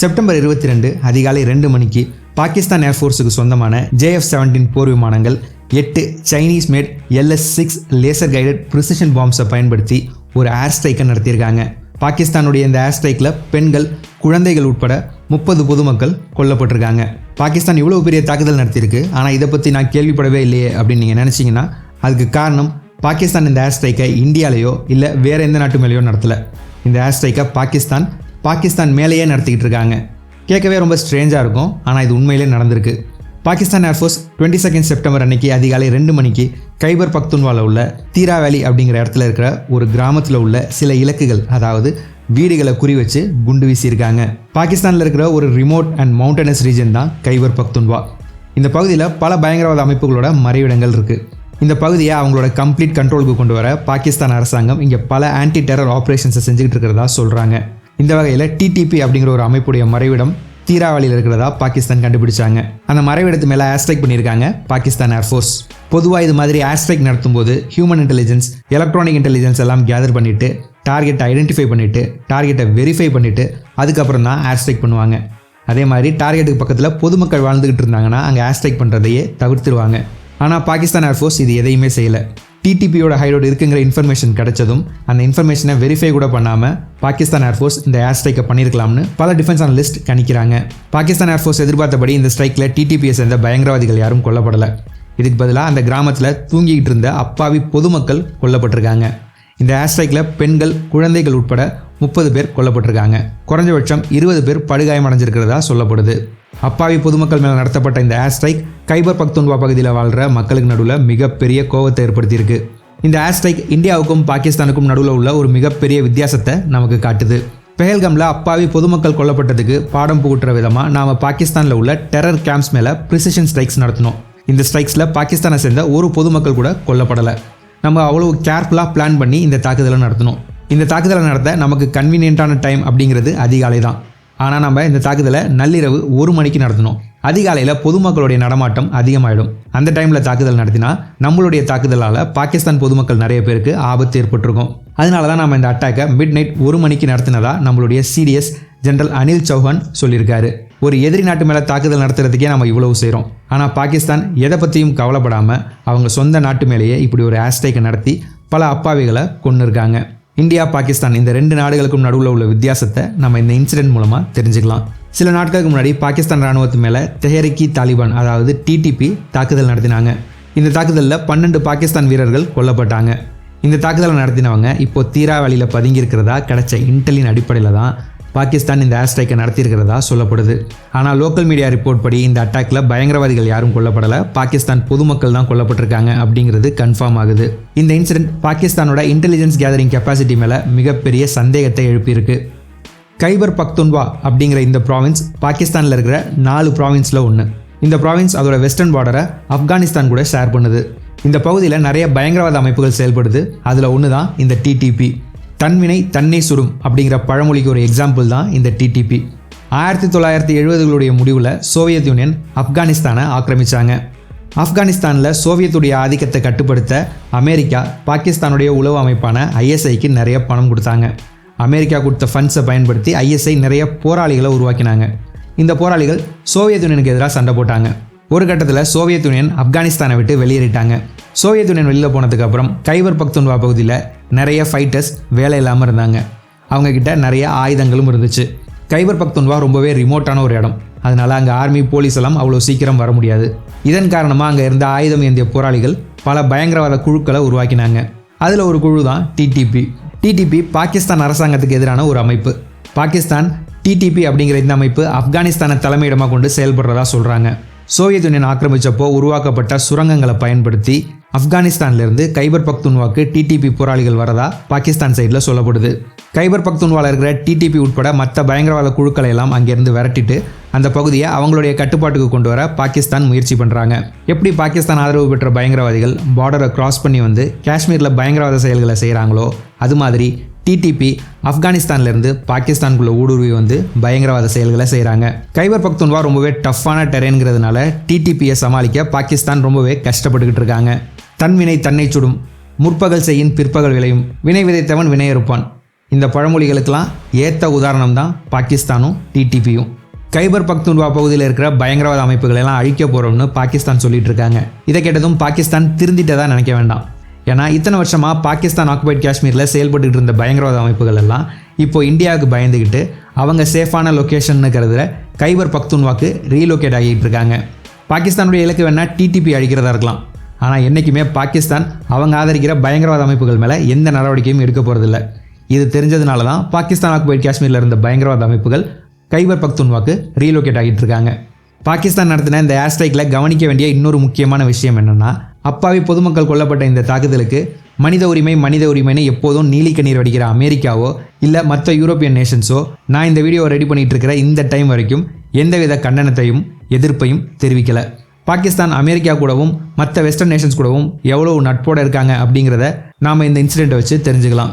September இருபத்தி ரெண்டு அதிகாலை ரெண்டு மணிக்கு பாகிஸ்தான் ஏர்ஃபோர்ஸுக்கு சொந்தமான ஜேஎஃப் செவன்டீன் போர் விமானங்கள் எட்டு Chinese made LS six laser guided precision பாம்ஸை பயன்படுத்தி ஒரு ஏர் ஸ்ட்ரைக்கை நடத்தியிருக்காங்க. பாகிஸ்தானுடைய இந்த ஏர் ஸ்ட்ரைக்கில் பெண்கள் குழந்தைகள் உட்பட முப்பது பொதுமக்கள் கொல்லப்பட்டிருக்காங்க. பாகிஸ்தான் இவ்வளோ பெரிய தாக்குதல் நடத்தியிருக்கு. ஆனால் இதை பற்றி நான் கேள்விப்படவே இல்லையே அப்படின்னு நீங்கள் நினச்சிங்கன்னா அதுக்கு காரணம் பாகிஸ்தான் இந்த ஏர் ஸ்ட்ரைக்கை இந்தியாலேயோ இல்லை வேறு எந்த நாட்டு மேலேயோ நடத்தலை. இந்த ஏர் ஸ்ட்ரைக்கை பாகிஸ்தான் பாகிஸ்தான் மேலேயே நடத்திக்கிட்டு இருக்காங்க. கேட்கவே ரொம்ப ஸ்ட்ரேஞ்சாக இருக்கும். ஆனால் இது உண்மையிலே நடந்திருக்கு. Pakistan air force twenty second September அன்னைக்கு அதிகாலை ரெண்டு மணிக்கு கைபர் பக்துன்வாவில் உள்ள தீரா வேலி அப்படிங்கிற இடத்துல இருக்கிற ஒரு கிராமத்தில் உள்ள சில இலக்குகள் அதாவது வீடுகளை குறி வச்சு குண்டு வீசியிருக்காங்க. பாகிஸ்தானில் இருக்கிற ஒரு ரிமோட் அண்ட் மவுண்டனஸ் ரீஜன் தான் கைபர் பக்துன்வா இந்த பகுதியில் பல பயங்கரவாத அமைப்புகளோட மறைவிடங்கள் இருக்குது இந்த பகுதியை அவங்களோட கம்ப்ளீட் கண்ட்ரோலுக்கு கொண்டு வர பாகிஸ்தான் அரசாங்கம் இங்கே பல ஆன்டி டெரர் ஆப்ரேஷன்ஸை செஞ்சுக்கிட்டு இருக்கிறதா சொல்கிறாங்க இந்த வகையில் டிடிபி அப்படிங்கிற ஒரு அமைப்புடைய மறைவிடம் தீராவளியில் இருக்கிறதா பாகிஸ்தான் கண்டுபிடிச்சாங்க. அந்த மறைவிடத்து மேலே ஆஸ்ட்ரைக் பண்ணியிருக்காங்க பாகிஸ்தான் ஏர்ஃபோர்ஸ் பொதுவாக இது மாதிரி ஆஸ்ட்ரைக் நடத்தும்போது ஹியூமன் இன்டெலிஜென்ஸ் எலக்ட்ரானிக் இன்டெலிஜென்ஸ் எல்லாம் கேதர் பண்ணிவிட்டு டார்கெட்டை ஐடென்டிஃபை பண்ணிவிட்டு டார்கெட்டை வெரிஃபை பண்ணிவிட்டு அதுக்கப்புறம் தான் ஆஸ்ட்ரைக் பண்ணுவாங்க. அதே மாதிரி டார்கெட்டுக்கு பக்கத்தில் பொதுமக்கள் வாழ்ந்துக்கிட்டு இருந்தாங்கன்னா அங்கே ஆஸ்ட்ரைக் பண்ணுறதையே தவிர்த்துருவாங்க. ஆனால் பாகிஸ்தான் ஏர்ஃபோர்ஸ் இது எதையுமே செய்யலை. டிடிபியோட ஹைரோடு இருக்குங்கிற இன்ஃபர்மேஷன் கிடைச்சதும் அந்த இன்ஃபர்மேஷனை வெரிஃபை கூட பண்ணாமல் பாகிஸ்தான் ஏர்ஃபோர்ஸ் இந்த ஏர் ஸ்ட்ரைக்கை பண்ணியிருக்கலாம்னு பல டிஃபென்ஸ் அனலிஸ்ட் கணிக்கிறாங்க. பாகிஸ்தான் ஏர்ஃபோர்ஸ் எதிர்பார்த்தபடி இந்த ஸ்ட்ரைக்கில் டிடிபியை சேர்ந்த பயங்கரவாதிகள் யாரும் கொல்லப்படலை. இதுக்கு பதிலாக அந்த கிராமத்தில் தூங்கிக்கிட்டு இருந்த அப்பாவி பொதுமக்கள் கொல்லப்பட்டிருக்காங்க. இந்த ஏர் ஸ்ட்ரைக்கில் பெண்கள் குழந்தைகள் உட்பட முப்பது பேர் கொல்லப்பட்டிருக்காங்க. குறைஞ்சபட்சம் இருபது பேர் படுகாயமடைஞ்சிருக்கிறதா சொல்லப்படுது. அப்பாவி பொதுமக்கள் மேலே நடத்தப்பட்ட இந்த ஏர் ஸ்ட்ரைக் கைபர் பக்துன்வா பகுதியில் வாழ்கிற மக்களுக்கு நடுவில் மிகப்பெரிய கோவத்தை ஏற்படுத்தியிருக்கு. இந்த ஏர் ஸ்ட்ரைக் இந்தியாவுக்கும் பாகிஸ்தானுக்கும் நடுவில் உள்ள ஒரு மிகப்பெரிய வித்தியாசத்தை நமக்கு காட்டுது. பெஹல்கமில் அப்பாவி பொதுமக்கள் கொல்லப்பட்டதுக்கு பாடம் புகுட்டுற விதமாக நாம் பாகிஸ்தானில் உள்ள டெரர் கேம்ப்ஸ் மேலே ப்ரிசிஷன் ஸ்ட்ரைக்ஸ் நடத்தினோம் இந்த ஸ்ட்ரைக்ஸில் பாகிஸ்தானை சேர்ந்த ஒரு பொதுமக்கள் கூட கொல்லப்படலை. நம்ம அவ்வளோ கேர்ஃபுல்லாக பிளான் பண்ணி இந்த தாக்குதலை நடத்தினோம் இந்த தாக்குதலை நடத்த நமக்கு கன்வீனியண்ட்டான டைம் அப்படிங்கிறது அதிகாலை தான் ஆனால் நம்ம இந்த தாக்குதலை நள்ளிரவு ஒரு மணிக்கு நடத்தினோம் அதிகாலையில் பொதுமக்களுடைய நடமாட்டம் அதிகமாயிடும். அந்த டைமில் தாக்குதல் நடத்தினா நம்மளுடைய தாக்குதலால் பாகிஸ்தான் பொதுமக்கள் நிறைய பேருக்கு ஆபத்து ஏற்பட்டிருக்கும். அதனால தான் நம்ம இந்த அட்டாக்கை மிட் நைட் ஒரு மணிக்கு நடத்தினதா நம்மளுடைய சிடிஎஸ் ஜெனரல் அனில் சௌஹான் சொல்லியிருக்காரு. ஒரு எதிரி நாட்டு மேலே தாக்குதல் நடத்துறதுக்கே நம்ம இவ்வளவு செய்கிறோம் ஆனால் பாகிஸ்தான் எதை பற்றியும் கவலைப்படாமல் அவங்க சொந்த நாட்டு மேலேயே இப்படி ஒரு ஆஸ்ட்ரைக்கை நடத்தி பல அப்பாவிகளை கொண்டு இருக்காங்க இந்தியா பாகிஸ்தான் இந்த ரெண்டு நாடுகளுக்கும் நடுவில் உள்ள வித்தியாசத்தை நம்ம இந்த இன்சிடென்ட் மூலமாக தெரிஞ்சுக்கலாம். சில நாட்களுக்கு முன்னாடி பாகிஸ்தான் ராணுவத்து மேலே தெஹரிக்கி தாலிபான் அதாவது டிடிபி தாக்குதல் நடத்தினாங்க. இந்த தாக்குதலில் பன்னெண்டு பாகிஸ்தான் வீரர்கள் கொல்லப்பட்டாங்க. இந்த தாக்குதலை நடத்தினவங்க இப்போ தீரா வழியில் பதுங்கியிருக்கிறதா கிடைச்ச இன்டெலின் அடிப்படையில் தான் பாகிஸ்தான் இந்த ஏர் ஸ்ட்ரைக்கை நடத்தியிருக்கிறதா சொல்லப்படுது. ஆனால் லோக்கல் மீடியா ரிப்போர்ட் படி இந்த அட்டாக்ல பயங்கரவாதிகள் யாரும் கொல்லப்படலை. பாகிஸ்தான் பொதுமக்கள் தான் கொல்லப்பட்டிருக்காங்க அப்படிங்கிறது கன்ஃபார்ம் ஆகுது. இந்த இன்சிடென்ட் பாகிஸ்தானோட இன்டெலிஜென்ஸ் கேதரிங் கெப்பாசிட்டி மேலே மிகப்பெரிய சந்தேகத்தை எழுப்பியிருக்கு. கைபர் பக்துன்வா அப்படிங்கிற இந்த ப்ராவின்ஸ் பாகிஸ்தானில் இருக்கிற நாலு ப்ராவின்ஸில் ஒன்று இந்த ப்ராவின்ஸ் அதோட வெஸ்டர்ன் பார்டரை ஆப்கானிஸ்தான் கூட ஷேர் பண்ணுது. இந்த பகுதியில் நிறைய பயங்கரவாத அமைப்புகள் செயல்படுது. அதில் ஒன்று தான் இந்த டிடிபி தன்வினை தன்னை சுடும் அப்படிங்கிற பழமொழிக்கு ஒரு எக்ஸாம்பிள் தான் இந்த டிடிபி ஆயிரத்தி தொள்ளாயிரத்தி எழுபதுகளுடைய முடிவில் சோவியத் யூனியன் ஆப்கானிஸ்தானை ஆக்கிரமித்தாங்க ஆப்கானிஸ்தானில் சோவியத்துடைய ஆதிக்கத்தை கட்டுப்படுத்த அமெரிக்கா பாகிஸ்தானுடைய உளவு அமைப்பான ஐஎஸ்ஐக்கு நிறைய பணம் கொடுத்தாங்க. அமெரிக்கா கொடுத்த ஃபண்ட்ஸை பயன்படுத்தி ஐஎஸ்ஐ நிறைய போராளிகளை உருவாக்கினாங்க. இந்த போராளிகள் சோவியத் யூனியனுக்கு எதிராக சண்டை போட்டாங்க. ஒரு கட்டத்தில் சோவியத் யூனியன் ஆப்கானிஸ்தானை விட்டு வெளியேறிட்டாங்க. சோவியத் யூனியன் வெளியில் போனதுக்கப்புறம் கைவர் பக்துன்வா பகுதியில் நிறைய ஃபைட்டர்ஸ் வேலை இல்லாமல் இருந்தாங்க. அவங்க கிட்ட நிறைய ஆயுதங்களும் இருந்துச்சு. கைபர் பக்துன்வா ரொம்பவே ரிமோட்டான ஒரு இடம். அதனால அங்கே ஆர்மி போலீஸ் எல்லாம் அவ்வளோ சீக்கிரம் வர முடியாது. இதன் காரணமாக அங்கே இருந்த ஆயுதம் ஏந்திய போராளிகள் பல பயங்கரவாத குழுக்களை உருவாக்கினாங்க. அதில் ஒரு குழு தான் டிடிபி டிடிபி பாகிஸ்தான் அரசாங்கத்துக்கு எதிரான ஒரு அமைப்பு. பாகிஸ்தான் டிடிபி அப்படிங்கிற இந்த அமைப்பு ஆப்கானிஸ்தானை தலைமையிடமாக கொண்டு செயல்படுறதா சொல்கிறாங்க சோவியத் யூனியன் ஆக்கிரமிச்சப்போ உருவாக்கப்பட்ட சுரங்கங்களை பயன்படுத்தி ஆப்கானிஸ்தான்லேருந்து கைபர் பக்துன்வாக்கு டிடிபி போராளிகள் வரதா பாகிஸ்தான் சைடில் சொல்லப்படுது. கைபர் பக்துன்வாவில் இருக்கிற டிடிபி உட்பட மற்ற பயங்கரவாத குழுக்களை எல்லாம் அங்கேருந்து விரட்டிட்டு அந்த பகுதியை அவங்களுடைய கட்டுப்பாட்டுக்கு கொண்டு வர பாகிஸ்தான் முயற்சி பண்ணுறாங்க எப்படி பாகிஸ்தான் ஆதரவு பெற்ற பயங்கரவாதிகள் பார்டரை கிராஸ் பண்ணி வந்து காஷ்மீரில் பயங்கரவாத செயல்களை செய்கிறாங்களோ அது மாதிரி டிடிபி ஆப்கானிஸ்தான்லேருந்து பாகிஸ்தானுக்குள்ள ஊடுருவி வந்து பயங்கரவாத செயல்களை செய்கிறாங்க கைபர் பக்துன்வா ரொம்பவே டஃப்பான டெரேன்கிறதுனால டிடிபியை சமாளிக்க பாகிஸ்தான் ரொம்பவே கஷ்டப்பட்டுக்கிட்டு இருக்காங்க. தன்வினை தன்னை சுடும் முற்பகல் செய்யின் பிற்பகல் விளையும் வினை விதைத்தவன் வினை இருப்பான். இந்த பழமொழிகளுக்கெல்லாம் ஏற்ற உதாரணம் தான் பாகிஸ்தானும் டிடிபியும் கைபர் பக்துன்வா பகுதியில் இருக்கிற பயங்கரவாத அமைப்புகளெல்லாம் அழிக்க போகிறோம்னு பாகிஸ்தான் சொல்லிட்டு இருக்காங்க. இதை கேட்டதும் பாகிஸ்தான் திருந்திட்டதா நினைக்க வேண்டாம். ஏன்னா இத்தனை வருஷமாக பாகிஸ்தான் ஆக்குபைட் காஷ்மீரில் செயல்பட்டுகிட்டு இருந்த பயங்கரவாத அமைப்புகள் எல்லாம் இப்போ இந்தியாவுக்கு பயந்துக்கிட்டு அவங்க சேஃபான லொக்கேஷனுங்கிறதுல கைபர் பக்துன்வாக்கு ரீலோகேட் ஆகிட்டு இருக்காங்க. பாகிஸ்தானுடைய இலக்கு வேணால் டிடிபி அழிக்கிறதா இருக்கலாம். ஆனால் என்றைக்குமே பாகிஸ்தான் அவங்க ஆதரிக்கிற பயங்கரவாத அமைப்புகள் மேலே எந்த நடவடிக்கையும் எடுக்க போகிறதில்ல இது தெரிஞ்சதுனால தான் பாகிஸ்தான் ஆக்குபைட் காஷ்மீரில் இருந்த பயங்கரவாத அமைப்புகள் கைபர் பக்துன்வாக்கு ரீலோகேட் ஆகிட்டு இருக்காங்க. பாகிஸ்தான் நடத்தின இந்த ஏர் ஸ்ட்ரைக்கில் கவனிக்க வேண்டிய இன்னொரு முக்கியமான விஷயம் என்னென்னா அப்பாவி பொதுமக்கள் கொல்லப்பட்ட இந்த தாக்குதலுக்கு மனித உரிமை மனித உரிமைன்னு எப்போதும் நீலிக்கண்ணீர் வடிக்கிற அமெரிக்காவோ இல்லை மற்ற யூரோப்பியன் நேஷன்ஸோ நான் இந்த வீடியோவை ரெடி பண்ணிகிட்டு இருக்கிற இந்த டைம் வரைக்கும் எந்தவித கண்டனத்தையும் எதிர்ப்பையும் தெரிவிக்கலை. பாகிஸ்தான் அமெரிக்கா கூடவும் மற்ற வெஸ்டர்ன் நேஷன்ஸ் கூடவும் எவ்வளோ நட்போடு இருக்காங்க அப்படிங்கிறத நாம் இந்த இன்சிடெண்ட்டை வச்சு தெரிஞ்சுக்கலாம்.